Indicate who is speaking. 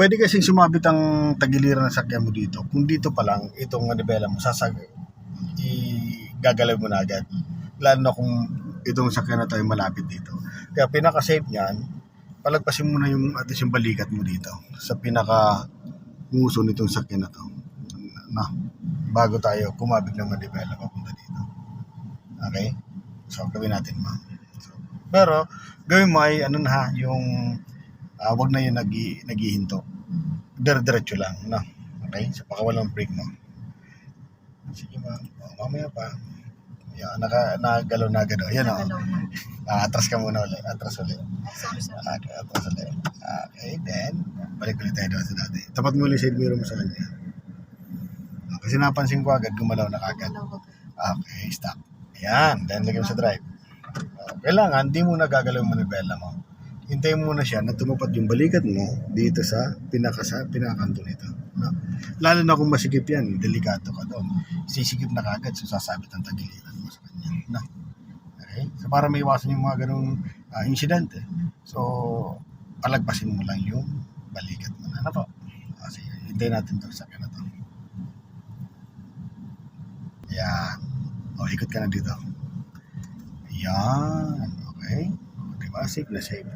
Speaker 1: pwede kasing sumabit ang tagiliran ng sakyan mo dito. Kung dito pa lang, itong manibela mo, sasag, i-gagalaw mo na agad. Lalo na kung itong sakyan na tayo malapit dito. Kaya pinaka-safe niyan, palagpasin mo na yung at least yung balikat mo dito sa pinaka nguso nitong sakyan na to. Na, bago tayo kumabig ng manibela papunta dito. Okay? So, gawin natin ma'am. So, pero, gawin mo ay ano na ha, yung ah, wag na yung nag naghihinto. Dire-diretso lang, no? Okay? Sa pakawalang break mo. Sige ma'am, oh, mamaya pa. Yan, naka, nagalaw na agad. oh. Yan o.
Speaker 2: Na.
Speaker 1: Ah, atras ka muna ulit. Atras ulit. Okay, atras ulit. Okay, then, balik ulit tayo doon sa dati. Tapat mo ulit side mirror mo sa kanya. Ah, kasi napansin ko agad, gumalaw na
Speaker 2: ako.
Speaker 1: Okay, stop. Ayan, then lagyan mo sa drive. Uh, kailangan, di mo nagagalaw yung manibela mo. Hintayin mo na siya na tumapat yung balikat mo dito sa pinaka sa pinakanto nito. No? Lalo na kung masikip yan, delikato ka doon. Sisikip na kagad, so sasabit ang tagiliran mo sa kanya. No? Okay? So para may iwasan yung mga ganung ah, insidente. So, palagpasin mo lang yung balikat mo. Ano po? Ah, sige, hintayin natin to sa na to. Yan. O, ikot ka na dito. Yan. Okay. Diba? Safe na safe.